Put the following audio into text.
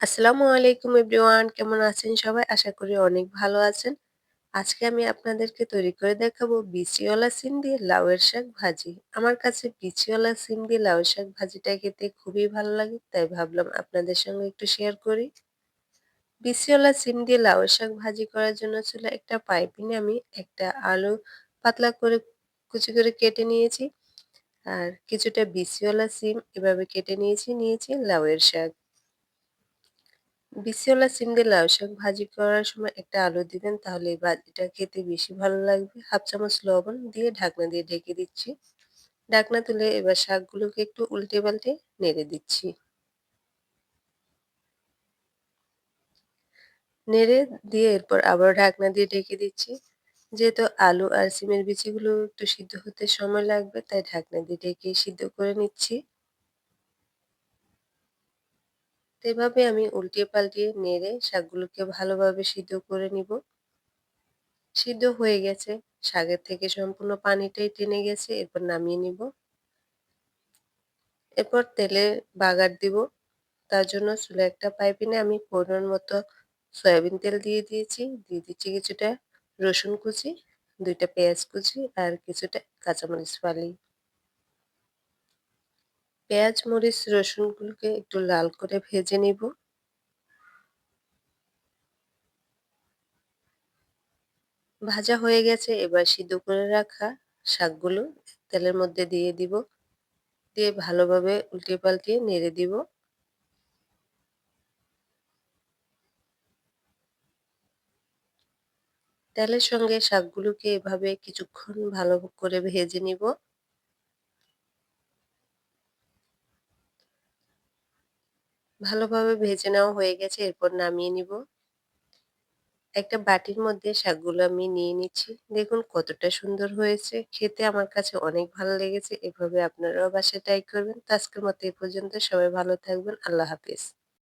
আসসালামু আলাইকুম এভরিওয়ান, কেমন আছেন সবাই? আশা করি অনেক ভালো আছেন। আজকে আমি আপনাদেরকে তৈরি করে দেখাবো বিচিওয়ালা সিম দিয়ে লাউয়ের শাক ভাজি। আমার কাছে বিচিওয়ালা সিম দিয়ে লাউয়ের শাক ভাজিটা খেতে খুবই ভালো লাগে, তাই ভাবলাম আপনাদের সঙ্গে একটু শেয়ার করি। বিচিওয়ালা সিম দিয়ে লাউয়ের শাক ভাজি করার জন্য ছিল একটা পাইপিনে আমি একটা আলু পাতলা করে কুচি করে কেটে নিয়েছি আর কিছুটা বিচিওয়ালা সিম এভাবে কেটে নিয়েছি নিয়েছি লাউয়ের শাক বিসিওয়ালা সিম দিয়ে লাউ শাক ভাজি করার সময় একটা আলু দিবেন, তাহলে এই ভাজিটা খেতে বেশি ভালো লাগবে। হাফ চামচ লবণ দিয়ে ঢাকনা দিয়ে ঢেকে দিচ্ছি। ঢাকনা তুলে এবার শাকগুলোকে একটু উল্টে পাল্টে নেড়ে দিচ্ছি। নেড়ে দিয়ে এরপর আবার ঢাকনা দিয়ে ঢেকে দিচ্ছি। যেহেতু আলু আর সিমের বিচিগুলো একটু সিদ্ধ হতে সময় লাগবে, তাই ঢাকনা দিয়ে ঢেকে সিদ্ধ করে নিচ্ছি। এভাবে আমি উল্টিয়ে পাল্টিয়ে নেড়ে শাকগুলোকে ভালোভাবে সিদ্ধ করে নিব। সিদ্ধ হয়ে গেছে। শাকের থেকে সম্পূর্ণ পানিটাই টেনে গেছে, এরপর নামিয়ে নিব। এরপর তেলে বাগার দিব। তার জন্য চুলে একটা পাইপিনে আমি পরিমাণ মতো সয়াবিন তেল দিয়ে দিয়েছি। দিয়ে দিচ্ছি কিছুটা রসুন কুচি, দুইটা পেঁয়াজ কুচি আর কিছুটা কাঁচামরিচ ফালি। পেঁয়াজ, মরিচ, রসুনগুলোকে একটু লাল করে ভেজে নিব। ভাজা হয়ে গেছে, এবার সিদ্ধ করে রাখা শাকগুলো তেলের মধ্যে দিয়ে দিব। দিয়ে ভালোভাবে উল্টে পাল্টিয়ে নেড়ে দিব। তেলের সঙ্গে শাকগুলোকে এভাবে কিছুক্ষণ ভালো করে ভেজে নিব। ভালোভাবে ভেজে নেওয়া হয়ে গেছে, এরপর নামিয়ে নিব। একটা বাটির মধ্যে শাকগুলো আমি নিয়ে নিচ্ছি। দেখুন কতটা সুন্দর হয়েছে। খেতে আমার কাছে অনেক ভালো লেগেছে। এভাবে আপনারাও বাসায় ট্রাই করবেন। তো আজকের মতো এই পর্যন্ত। সবাই ভালো থাকবেন। আল্লাহ হাফিজ।